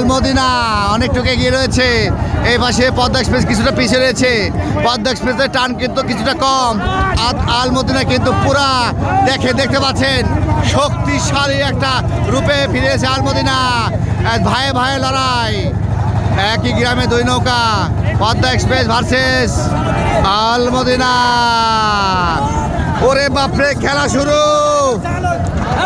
আলমদিনা অনেকটুকু এগিয়ে রয়েছে। এই পাশে পদ্মা এক্সপ্রেস কিছুটা পিছিয়ে রয়েছে। পদ্মা এক্সপ্রেসের টান কিন্তু কিছুটা কম। আর আলমদিনা কিন্তু পুরা দেখে দেখতে পাচ্ছেন। শক্তিশালী একটা রূপে ফিরেছে আলমদিনা এক ভাইয়ে ভাইয়ে লড়াই। একই গ্রামে দুই নৌকা। পদ্মা এক্সপ্রেস ভার্সেস আলমদিনা ওরে বাপরে, খেলা শুরু।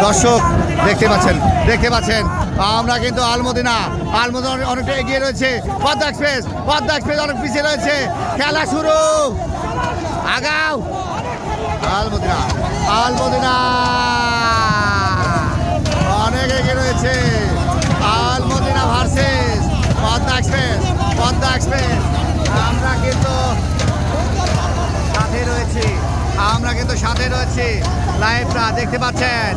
দর্শক দেখতে পাচ্ছেন দেখতে পাচ্ছেন। আমরা কিন্তু আলমদিনা। আলমদিনা অনেকটা এগিয়ে রয়েছে। পদ্মা এক্সপ্রেস পদ্মা এক্সপ্রেস অনেক পিছিয়ে রয়েছে। খেলা শুরু। আগাও। আলমদিনা আলমদিনা। অনেক এগিয়ে রয়েছে। Almadina versus, Padma express Padma express. আমরা কিন্তু সাথে রয়েছি। আমরা কিন্তু সাথে রয়েছি। লাইভটা দেখতে পাচ্ছেন।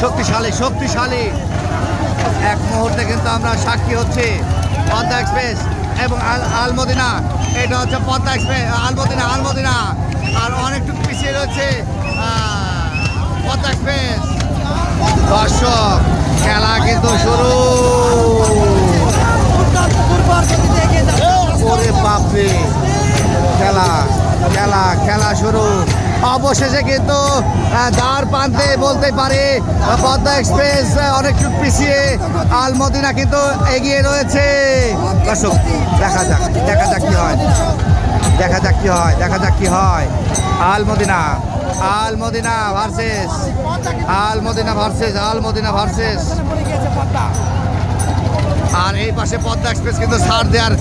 শক্তিশালী শক্তিশালী। এক মুহূর্তে কিন্তু আমরা সাক্ষী হচ্ছি পদ্মা এক্সপ্রেস এবং আল আলমদিনা। এটা হচ্ছে পদ্মা এক্সপ্রেস, আলমদিনা আলমদিনা। আর অনেকটুকু পিছিয়ে রয়েছে পদ্মা এক্সপ্রেস। দর্শক, খেলা কিন্তু শুরু। বাপরে, খেলা খেলা খেলা শুরু। অবশেষে কিন্তু দ্বার প্রান্তে বলতে পারে পদ্মা এক্সপ্রেস আহ, অনেকটু পিছিয়ে আলমদিনা কিন্তু এগিয়ে রয়েছে। দর্শক দেখা যাক দেখা যাক কি হয়। দেখা যাক কি হয় দেখা যাক কি হয়। Almadina Almadina versus Almadina versus Almadina versus আর এই পাশে পদ্মা এক্সপ্রেস কিন্তু ছাড় দেওয়ার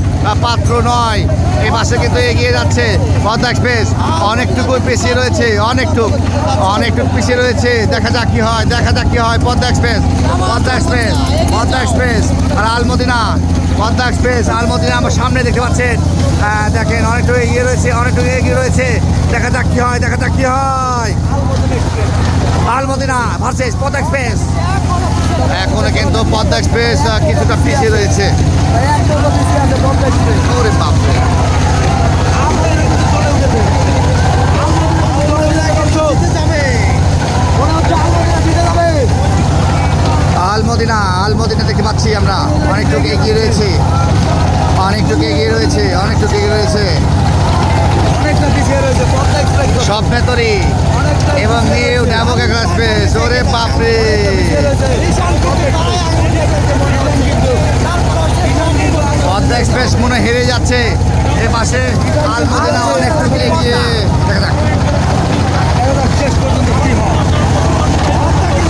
পাত্র নয়। এই পাশে কিন্তু এগিয়ে যাচ্ছে পদ্মা এক্সপ্রেস। অনেকটুকু পিছিয়ে রয়েছে অনেকটুক অনেকটুকু পিছিয়ে রয়েছে। দেখা যাক কি হয় দেখা যাক কি হয় Padma express Padma express Padma express আর আলমদিনা পদ্মা এক্সপ্রেস আলমদিনা আমার সামনে দেখতে পাচ্ছেন। আহ, দেখেন অনেকটুকু এগিয়ে রয়েছে অনেকটুকু এগিয়ে রয়েছে। দেখা যাক কি হয় দেখা যাক কি হয়। Almadina versus Padma express. Padma express কিছুটা পিছিয়ে রয়েছে। আলমদিনা আলমদিনা দেখতে পাচ্ছি আমরা। অনেকটুকু এগিয়ে রয়েছে। অনেকটুকু এগিয়ে রয়েছে অনেকটুকু এগিয়ে রয়েছে। স্বপ্নেতরি এবং নিউ ড্যাবক এক্সপ্রেস ওরে বাপরে পদ্মা এক্সপ্রেস মনে হয় হেরে যাচ্ছে যাক।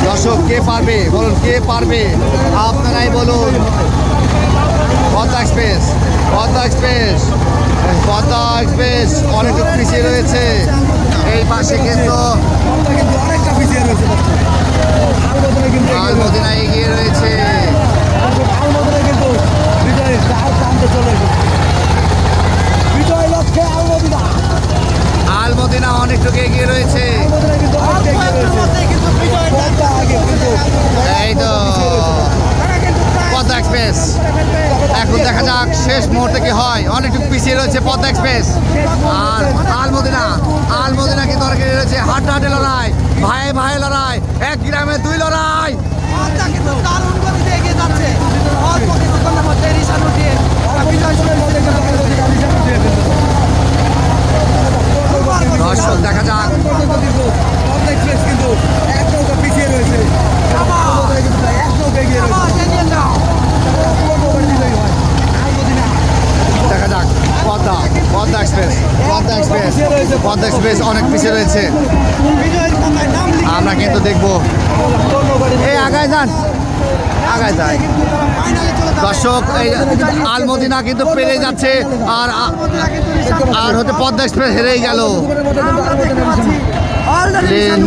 দর্শক, কে পারবে? বলুন, কে পারবে? আপনারাই বলুন। Padma express Padma express express অনেক পিছিয়ে রয়েছে এই পাশে কিন্তু আলমদিনা এগিয়ে রয়েছে আলমদিনা অনেকটুকু এগিয়ে রয়েছে এই তো পদ্মা এক্সপ্রেস এখন দেখা যাক শেষ মুহূর্তে কি হয়? অনেকটুকু পিছিয়ে রয়েছে পদ্মা এক্সপ্রেস। আর আলমদিনা আলমদিনা কিন্তু অনেক রয়েছে হাড্ডা হাড্ডি লড়াই ভাই ভাই লড়াই এক গ্রামে দুই লড়াই। দর্শক দেখা যাক। দেখা যাক Padma Padma express Padma express Padma express অনেক পিছিয়ে রয়েছে। আমরা কিন্তু দেখব। এই, আগায় যান। আগায় যায় দর্শক, এই আলমদিনা কিন্তু পেরে যাচ্ছে, আর আর হচ্ছে পদ্মা এক্সপ্রেস হেরেই গেল।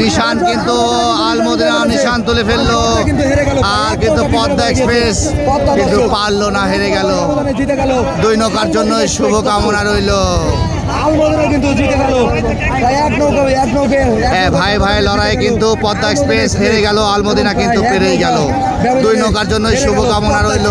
নিশান কিন্তু আলমদিনা, নিশান তুলে ফেলল। আর কিন্তু পদ্মা এক্সপ্রেস কিন্তু পারল না, হেরে গেল। দুই নৌকার জন্য শুভকামনা রইল। হ্যাঁ ভাই ভাই লড়াই কিন্তু পদ্মা এক্সপ্রেস হেরে গেল, আলমদিনা কিন্তু পেরেই গেল। দুই নৌকার জন্য শুভকামনা রইল।